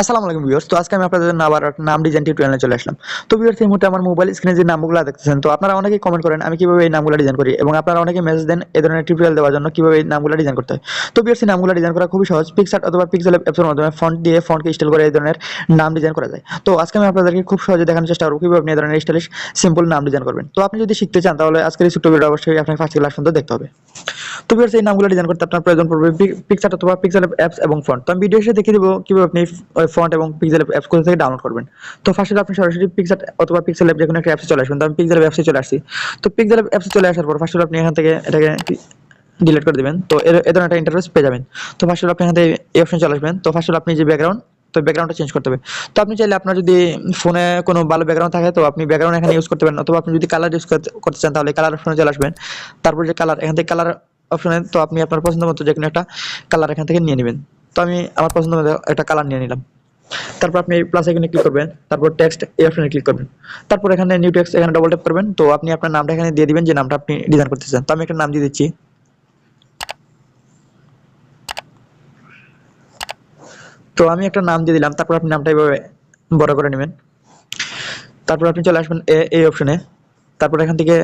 আসসালামু আলাইকুম ভিউয়ার্স তো আজকে আমি আপনাদের আবার নাম ডিজাইন টিউটোরিয়ালে চলে আসলাম। তো ভিউয়ার্স এই মুহূর্তে আমার মোবাইল স্ক্রিনে যে নামগুলো দেখতেছেন, তো আপনারা অনেকেই কমেন্ট করেন, আমি কীভাবে এই নামগুলো ডিজাইন করি? এবং আপনারা অনেকে মেসেজ দেন এই ধরনের টিউটোরিয়াল দেওয়ার জন্য কীভাবে এই নামগুলো ডিজাইন করতে হয়। তো ভিউয়ার্স এই নামগুলো ডিজাইন করা খুবই সহজ। পিক্সার্ট অথবা পিক্সেল অ্যাপসের মাধ্যমে ফন্ট দিয়ে ফন্টকে স্টাইল করে এই ধরনের নাম ডিজাইন করা যায়। তো আজকে আমি আপনাদেরকে খুব সহজে দেখানোর চেষ্টা করব কীভাবে আপনি এই ধরনের স্টাইলিশ সিম্পল নাম ডিজাইন করবেন। তো আপনি যদি শিখতে চান, তাহলে আজকের এই ছোট্ট ভিডিও অবশ্যই আপনাকে ফার্স্ট ক্লাস পর্যন্ত দেখতে হবে। তো ভিউয়ার্স এই নামগুলো ডিজাইন করতে আপনার প্রয়োজন পড়বে। পিক্সার্ট অথবা পিক্সেল অ্যাপস এবং ফন্ট তো আমি ভিডিও শেষে দেখিয়ে দিব কীভাবে আপনি ফন্ট এবং পিক্সেল অ্যাপস কোথা থেকে ডাউনলোড করবেন। তো ফার্স্টে আপনি সরাসরি পিক্সার্ট অথবা পিক্সেল অ্যাপ যে কোনো একটা অ্যাপসে চলে আসবেন। তো আমি পিক্সেল অ্যাপসে চলে আসছি। তো পিক্সেল অ্যাপসে চলে আসার পর ফার্স্টে আপনি এখান থেকে এটাকে ডিলিট করে দিবেন। তো এর ধরনের একটা ইন্টারফেস পেয়ে যাবেন। তো ফার্স্টে আপনি এখান থেকে এই অপশন চলে আসবেন। তো ফার্স্টে আপনি যে ব্যাকগ্রাউন্ড তো ব্যাকগ্রাউন্ডটা চেঞ্জ করতে হবে। তো আপনি চাইলে আপনার যদি ফোনে কোনো ভালো ব্যাকগ্রাউন্ড থাকে, তো আপনি ব্যাকগ্রাউন্ড এখানে ইউজ করতে পারেন। অথবা আপনি যদি কালার ইউজ করতে চান, তাহলে কালার অপশনে চলে আসবেন। তারপর যে কালার এখান থেকে কালার অপশনে তো আপনি আপনার পছন্দ মতো যে কোনো একটা কালার এখান থেকে নিয়ে নেবেন। তো আমি আমার পছন্দ মতো একটা কালার নিয়ে নিলাম। তারপর আপনি প্লাস এখানে ক্লিক করবেন, তারপর টেক্সট এই অপশনে ক্লিক করবেন। তারপর এখানে নিউ টেক্সট এখানে ডবল ট্যাপ করবেন। তো আপনি আপনার নামটা এখানে দিয়ে দিবেন, যে নামটা আপনি ডিজাইন করতে চান তো আমি একটা নাম দিয়ে দিচ্ছি। তো আমি একটা নাম দিয়ে দিলাম, তারপর আপনি নামটা এইভাবে বড় করে নেবেন। তারপর আপনি চলে আসবেন এই অপশনে তারপর এখান থেকে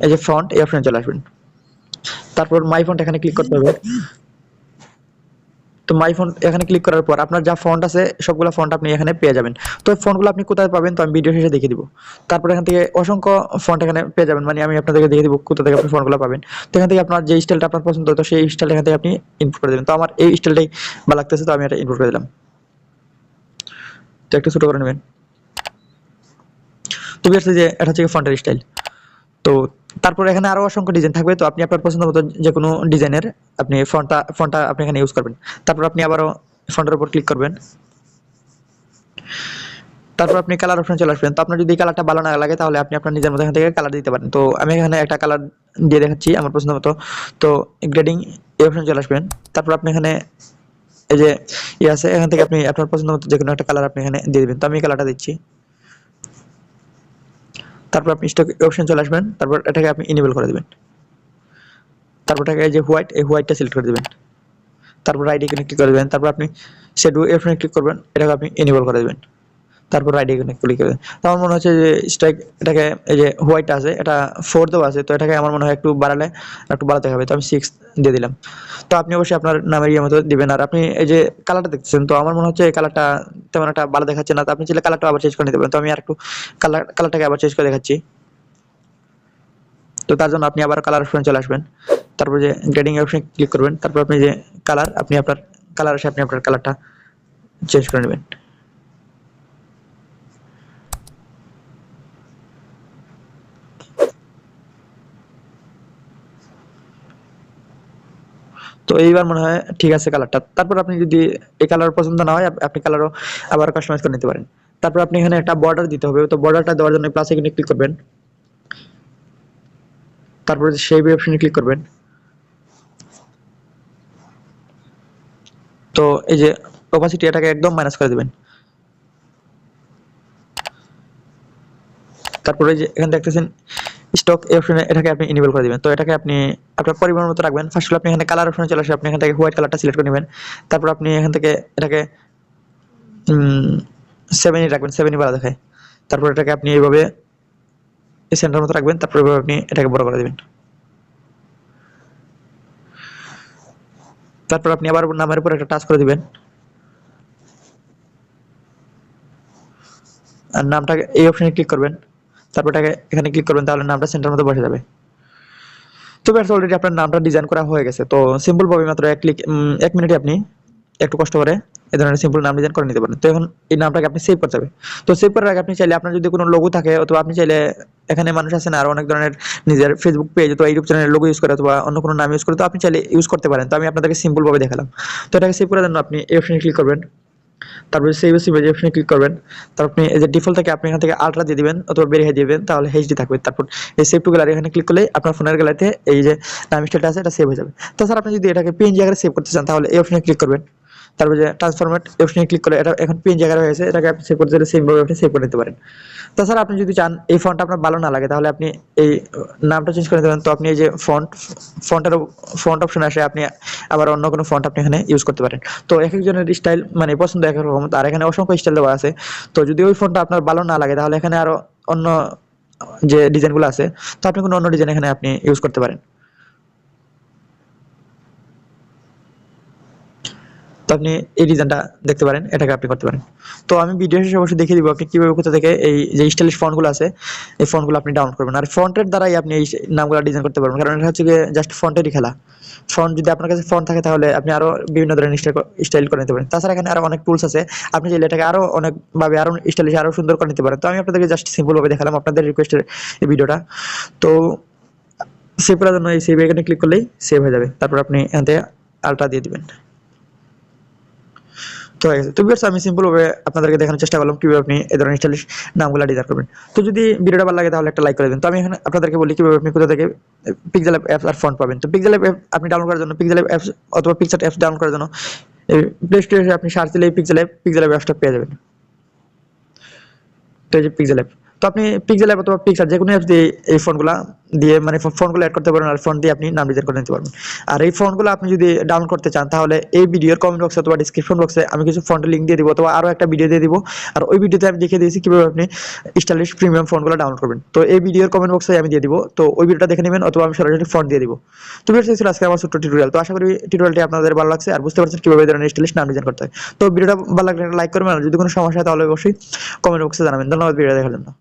এই যে ফ্রন্ট এই অপশনে চলে আসবেন। তারপর মাই ফন্ট এখানে ক্লিক করতে হবে। তো মাই ফন্ট এখানে ক্লিক করার পর আপনার যা ফন্ট আছে, সবগুলো ফন্ট আপনি এখানে পেয়ে যাবেন। তো ফন্টগুলো আপনি কোথায় পাবেন, তো আমি ভিডিও শেষে দেখিয়ে দিব। তারপর এখান থেকে অসংখ্য ফন্ট এখানে পেয়ে যাবেন মানে আমি আপনাদেরকে দেখিয়ে দিব কোথা থেকে আপনি ফন্টগুলো পাবেন। তো এখান থেকে আপনার যে স্টাইলটা আপনার পছন্দ তো সেই স্টাইল এখান থেকে আপনি ইনপুট করে দেবেন। তো আমার এই স্টাইলটাই ভালো লাগতেছে, তো আমি এটা ইনপুট করে দিলাম। তো একটু ছোট করে নেবেন। তো বেরছে যে, এটা হচ্ছে ফন্টের স্টাইল তো তারপর এখানে আরও অসংখ্য ডিজাইন থাকবে, তো আপনি আপনার পছন্দ মতো যে কোনো ডিজাইনের আপনি ফন্টটা ফন্টটা আপনি এখানে ইউজ করবেন। তারপর আপনি আবারও ফন্টের উপর ক্লিক করবেন। তারপর আপনি কালার অপশন চলে আসবেন। তো আপনার যদি কালারটা ভালো না লাগে, তাহলে আপনি আপনার নিজের মতো এখান থেকে কালার দিতে পারেন। তো আমি এখানে একটা কালার দিয়ে দেখাচ্ছি আমার পছন্দ মতো। তো গ্রেডিং এই অপশন চলে আসবেন। তারপর আপনি এখানে এই যে ইয়ে আছে, এখান থেকে আপনি আপনার পছন্দ মতো যে কোনো একটা কালার আপনি এখানে দিয়ে দেবেন। তো আমি কালারটা দিচ্ছি। তারপর আপনি স্টক অপশন চলে আসবেন, তারপর এটাকে আপনি ইনেবল করে দেবেন। তারপর এটাকে যে হোয়াইট এই হোয়াইটটা সিলেক্ট করে দেবেন। তারপর রাইট এখানে ক্লিক করে দেবেন। তারপর আপনি শেডো অপশনে ক্লিক করবেন, এটাকে আপনি ইনেবল করে দিবেন। তারপর রাইট এখানে ক্লিক করে তো আমার মনে হচ্ছে যে স্ট্রাইক এটাকে এই যে হোয়াইট আছে, এটা ফোর দেওয়া আছে, তো এটাকে আমার মনে হয় একটু বাড়ালে একটু বাড়াতে হবে। তো আমি সিক্স দিয়ে দিলাম। তো আপনি অবশ্যই আপনার নামের ইয়ে মতো দিবেন। আর আপনি এই যে কালারটা দেখতেছেন, তো আমার মনে হচ্ছে এই কালারটা তেমন একটা ভালো দেখাচ্ছে না। তো আপনি চাইলে কালারটা আবার চেঞ্জ করে নিতে পারেন। তো আমি আর একটু কালার কালারটাকে আবার চেঞ্জ করে দেখাচ্ছি। তো তার জন্য আপনি আবার কালার অপশনে চলে আসবেন। তারপর যে গ্রেডিং অপশনে ক্লিক করবেন। তারপর আপনি যে কালার আপনি আপনার কালার আসে, আপনি আপনার কালারটা চেঞ্জ করে নেবেন। তো এইবার মনে হয় ঠিক আছে কালারটা তারপর আপনি যদি এই কালার পছন্দ না হয়, আপ- আপনি কালারও আবার কাস্টমাইজ করে নিতে পারেন। তারপর আপনি এখানে একটা বর্ডার দিতে হবে, তো বর্ডারটা দেওয়ার জন্য প্লাস এখানে ক্লিক করবেন। তারপর সেই অপশনে ক্লিক করবেন। তো এই যে ওপাসিটি এটাকে একদম মাইনাস করে দিবেন। তারপরে যে এখানে দেখতেছেন স্টক এই অপশনে এটাকে আপনি ইনেবল করে দিবেন। তো এটাকে আপনি আপনার পরিমাণ মতো রাখবেন। ফার্স্ট আপনি এখানে কালার অপশনে চলে আসে, আপনি এখান থেকে হোয়াইট কালারটা সিলেক্ট করে নেবেন। তারপর আপনি এখান থেকে এটাকে সেভেনই রাখবেন সেভেনই ভালো দেখায়। তারপর এটাকে আপনি এইভাবে সেন্টার মতো রাখবেন, তারপর এভাবে আপনি এটাকে বড় করে দেবেন। তারপর আপনি আবার নামের উপর একটা টাচ করে দিবেন। আর নামটাকে এই অপশনে ক্লিক করবেন। তারপর এটাকে এখানে ক্লিক করবেন, তাহলে নামটা সেন্টার মতো বসে যাবে। তো ব্যাস অলরেডি আপনার নামটা ডিজাইন করা হয়ে গেছে। তো সিম্পল ভাবে মাত্র এক ক্লিক এক মিনিটে আপনি একটু কষ্ট করে এই ধরনের সিম্পল নাম ডিজাইন করে নিতে পারেন। তো এখন এই নামটাকে আপনি সেভ করতে হবে তো সেভ করার আগে আপনি চাইলে আপনার যদি কোনো লোগো থাকে, অথবা আপনি চাইলে এখানে মানুষ আছেন আর অনেক ধরনের নিজের ফেসবুক পেজ অথবা ইউটিউব চ্যানেলের লোগো ইউজ করে, অথবা অন্য কোনো নাম ইউজ করে, তো আপনি চাইলে ইউজ করতে পারেন। তো আমি আপনাদেরকে সিম্পল ভাবে দেখালাম। তো এটাকে সেভ করার জন্য আপনি এই অপশনে ক্লিক করবেন। তারপরে সেভ এস ইমেজ অপশনে ক্লিক করবেন, তারপর আপনি এই যে ডিফল্ট থেকে আপনি এখান থেকে আলট্রা দিয়ে দিবেন অথবা বেরিয়ে দিবেন, তাহলে এইচডি থাকবে। তারপর এই সেভ টু গ্যালারি এখানে ক্লিক করলে আপনার ফোনের গ্যালারিতে এই যে নাম স্টাইলটা আছে, এটা সেভ হয়ে যাবে। তাছাড়া আপনি যদি এটাকে পিএনজি আকারে সেভ করতে চান, তাহলে এই অপশনে ক্লিক করবেন। তারপর যে ট্রান্সফরমেট অপশনে ক্লিক করে এটা এখন পিএনজি আকারে হয়েছে এটাকে আপনি সেভ করতে চাইলে সেভ ভাবে আপনি সেভ করে নিতে পারেন। তাছাড়া আপনি যদি চান এই ফন্টটা আপনার ভালো না লাগে, তাহলে আপনি এই, নামটা চেঞ্জ করে দেবেন তো আপনি এই যে ফন্ট ফন্টের ফন্ট অপশন আসে, আপনি আবার অন্য কোনো ফন্ট আপনি এখানে ইউজ করতে পারেন। তো এক একজনের স্টাইল মানে পছন্দ এক রকম। আর এখানে অসংখ্য স্টাইল দেওয়া আছে। তো যদি ওই ফোনটা আপনার ভালো না লাগে, তাহলে এখানে আরও অন্য যে ডিজাইনগুলো আছে, তো আপনি কোনো অন্য ডিজাইন এখানে আপনি ইউজ করতে পারেন। তো আপনি এই ডিজাইনটা দেখতে পারেন, এটাকে আপনি করতে পারেন। তো আমি ভিডিও শেষে অবশ্যই দেখিয়ে দিব আপনি কীভাবে কোথা থেকে এই যে স্টাইলিশ ফন্টগুলো আছে, এই ফন্টগুলো আপনি ডাউনলোড করবেন। আর ফন্টের দ্বারাই আপনি এই নামগুলো ডিজাইন করতে পারবেন, কারণ এটা হচ্ছে জাস্ট ফন্টেরই খেলা। ফন্ট যদি আপনার কাছে ফন্ট থাকে তাহলে আপনি আরও বিভিন্ন ধরনের স্টাইল করে নিতে পারেন। তাছাড়া এখানে আরও অনেক টুলস আছে, আপনি চাইলে এটাকে আরও অনেকভাবে আরও স্টাইলিশ আরও সুন্দর করে নিতে পারেন। তো আমি আপনাদেরকে জাস্ট সিম্পলভাবে দেখালাম আপনাদের রিকোয়েস্টের এই ভিডিওটা তো সেভ করার জন্য এই সেভ এখানে ক্লিক করলেই সেভ হয়ে যাবে। তারপর আপনি এখান থেকে আলট্রা দিয়ে দিবেন। তো হয়ে গেছে তো ভিউয়ার্স আমি সিম্পল ভাবে আপনাদেরকে দেখানোর চেষ্টা করলাম কীভাবে আপনি এই ধরনের স্টাইলিশ নামগুলো ডিজাইন করবেন। তো যদি ভিডিওটা ভালো লাগে তাহলে একটা লাইক করে দিন তো আমি এখানে আপনাদেরকে বলি কীভাবে আপনি কোথা থেকে পিক্সেল অ্যাপস আর ফন্ট পাবেন। তো পিক্সেল অ্যাপ আপনি ডাউনলোড করার জন্য পিক্সেল অ্যাপ অথবা পিক্সেল অ্যাপস ডাউনলোড করার জন্য প্লে স্টোরে আপনি সার্চ দিলে পিক্সেল অ্যাপ পিক্সেল অ্যাপ অ্যাপসটা পেয়ে যাবেন। তো এই যে পিক্সেল অ্যাপ তো আপনি পিক্সেল অ্যাপ অথবা পিক্সার যে কোনো অ্যাপ দিয়ে এই ফোনগুলো দিয়ে মানে ফোনগুলো অ্যাড করতে পারবেন আর ফোন দিয়ে আপনি নাম ডিজাইন করে নিতে পারবেন। আর এই ফোনগুলো আপনি যদি ডাউনলোড করতে চান, তাহলে এই ভিডিওর কমেন্ট বক্সে অথবা ডিসক্রিপশন বক্সে আমি কিছু ফোনের লিঙ্ক দিয়ে দিব অথবা আরও একটা ভিডিও দিয়ে দিব। আর ওই ভিডিওতে আমি দেখিয়ে দিয়েছি কীভাবে আপনি স্টাইলিশ প্রিমিয়াম ফোনগুলো ডাউনলোড করবেন। তো এই ভিডিওর কমেন্ট বক্সে আমি দিয়ে দিব। তো ওই ভিডিওটা দেখে নেবেন অথবা আমি সরাসরি ফোন দিয়ে দিব। তো ছিল আজকে আমার ছোট্ট টিউটোরিয়াল তো আশা করি টিউটোরিয়ালটি আপনাদের ভালো লাগছে আর বুঝতে পারছেন কীভাবে ধরনের স্টাইলিশ নাম ডিজাইন করতে হয়। তো ভিডিওটা ভালো লাগলে লাইক করবেন আর যদি কোনো সমস্যা হয়, তাহলে অবশ্যই কমেন্ট বক্সে জানাবেন। ধন্যবাদ ভিডিও দেখার জন্য।